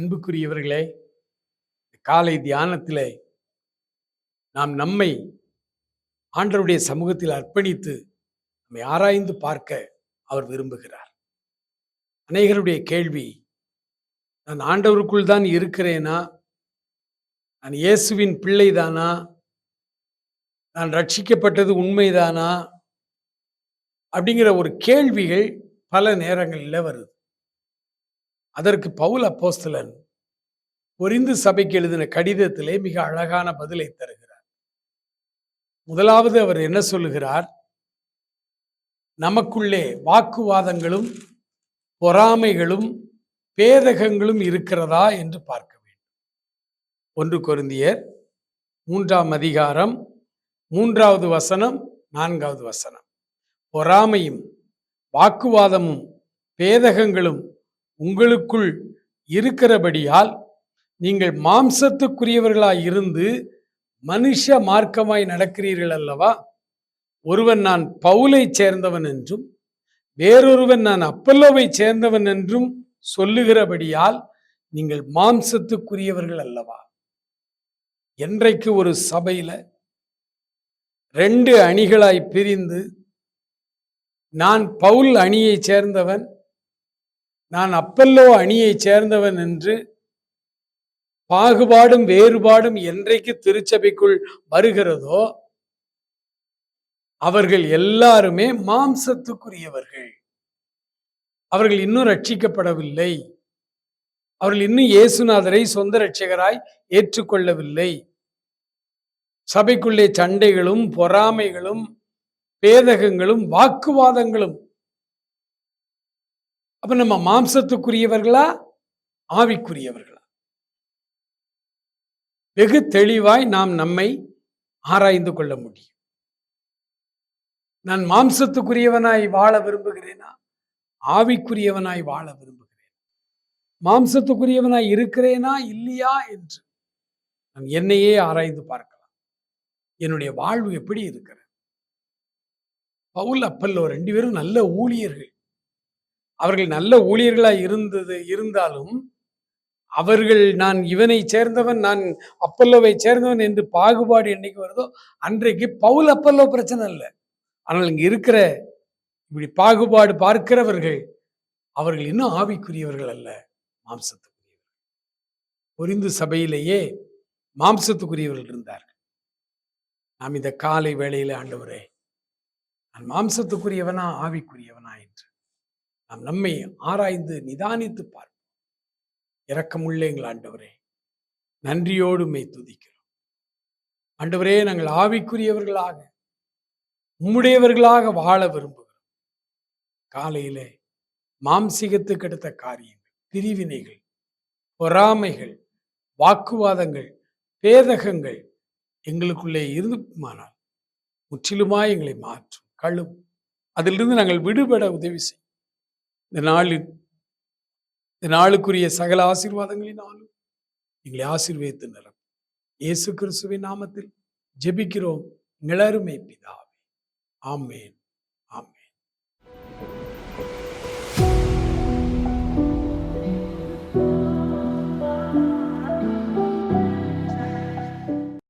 அன்புக்குரியவர்களே காலை தியானத்தில் நாம் நம்மை ஆண்டவருடைய சமூகத்தில் அர்ப்பணித்து நம்மை ஆராய்ந்து பார்க்க அவர் விரும்புகிறார். அநேகருடைய கேள்வி நான் ஆண்டவருக்குள் தான் இருக்கிறேனா? நான் இயேசுவின் பிள்ளைதானா? நான் ரட்சிக்கப்பட்டது உண்மைதானா? அப்படிங்கிற ஒரு கேள்விகள் பல நேரங்களில் வருது. அதற்கு பவுல் அப்போஸ்தலன் பொரிந்து சபைக்கு எழுதின கடிதத்திலே மிக அழகான பதிலை தருகிறார். முதலாவது அவர் என்ன சொல்லுகிறார்? நமக்குள்ளே வாக்குவாதங்களும் பொறாமைகளும் பேதகங்களும் இருக்கிறதா என்று பார்க்க வேண்டும். ஒன்று கொருந்தியர் மூன்றாம் அதிகாரம் மூன்றாவது வசனம் நான்காவது வசனம். பொறாமையும் வாக்குவாதமும் பேதகங்களும் உங்களுக்குள் இருக்கிறபடியால் நீங்கள் மாம்சத்துக்குரியவர்களாய் இருந்து மனுஷ மார்க்கமாய் நடக்கிறீர்கள் அல்லவா? ஒருவன் நான் பவுலை சேர்ந்தவன் என்றும் வேறொருவன் நான் அப்பல்லோவை சேர்ந்தவன் என்றும் சொல்லுகிறபடியால் நீங்கள் மாம்சத்துக்குரியவர்கள் அல்லவா? என்றைக்கு ஒரு சபையில ரெண்டு அணிகளாய் பிரிந்து நான் பவுல் அணியை சேர்ந்தவன் நான் அப்பல்லோ அணியைச் சேர்ந்தவன் என்று பாகுபாடும் வேறுபாடும் என்றைக்கு திருச்சபைக்குள் வருகிறதோ அவர்கள் எல்லாருமே மாம்சத்துக்குரியவர்கள். அவர்கள் இன்னும் ரட்சிக்கப்படவில்லை. அவர்கள் இன்னும் இயேசுநாதரை சொந்த ரட்சகராய் ஏற்றுக்கொள்ளவில்லை. சபைக்குள்ளே சண்டைகளும் பொறாமைகளும் பேதகங்களும் வாக்குவாதங்களும் அப்ப நம்ம மாம்சத்துக்குரியவர்களா? ஆவிக்குரியவர்களா? வெகு தெளிவாய் நாம் நம்மை ஆராய்ந்து கொள்ள முடியும். நான் மாம்சத்துக்குரியவனாய் வாழ விரும்புகிறேனா? ஆவிக்குரியவனாய் வாழ விரும்புகிறேன். மாம்சத்துக்குரியவனாய் இருக்கிறேனா? இல்லையா? என்று நான் என்னையே ஆராய்ந்து பார்க்கலாம். என்னுடைய வாழ்வு எப்படி இருக்கிறது? பவுல் அப்பல்லோ ரெண்டு பேரும் நல்ல ஊழியர்கள். அவர்கள் நல்ல ஊழியர்களாய் இருந்தது இருந்தாலும் அவர்கள் நான் இவனை சேர்ந்தவன் நான் அப்பல்லோவை சேர்ந்தவன் என்று பாகுபாடு என்னைக்கு வருதோ அன்றைக்கு பவுல் அப்பல்லோ பிரச்சனை இல்லை ஆனால் இங்கே இருக்கிற இப்படி பாகுபாடு பார்க்கிறவர்கள் அவர்கள் இன்னும் ஆவிக்குரியவர்கள் அல்ல மாம்சத்துக்குரியவர்கள். பொரிந்து சபையிலேயே மாம்சத்துக்குரியவர்கள் இருந்தார்கள். நாம் இந்த காலை வேளையில் ஆண்டவரே நான் மாம்சத்துக்குரியவனா ஆவிக்குரியவன்? நாம் நம்மை ஆராய்ந்து நிதானித்து பார்ப்போம். இரக்கமுள்ள எங்கள் ஆண்டவரே நன்றியோடு மெய் துதிக்கிறோம். ஆண்டவரே நாங்கள் ஆவிக்குரியவர்களாக உம்முடையவர்களாக வாழ விரும்புகிறோம். காலையிலே மாம்சிகத்துக்கு அடுத்த காரியங்கள் பிரிவினைகள் பொறாமைகள் வாக்குவாதங்கள் பேதகங்கள் எங்களுக்குள்ளே இருந்துமானால் முற்றிலுமாய் எங்களை மாற்றும் கழுவும். அதிலிருந்து நாங்கள் விடுபட உதவி செய்யும் இந்த நாளில் இந்த நாளுக்குரிய சகல ஆசீர்வாதங்களினாலும் எங்களை ஆசீர்வதித்து நிறம் இயேசு கிறிஸ்துவின் நாமத்தில் ஜெபிக்கிறோம். நிழருமை பிதாவே. ஆமேன்.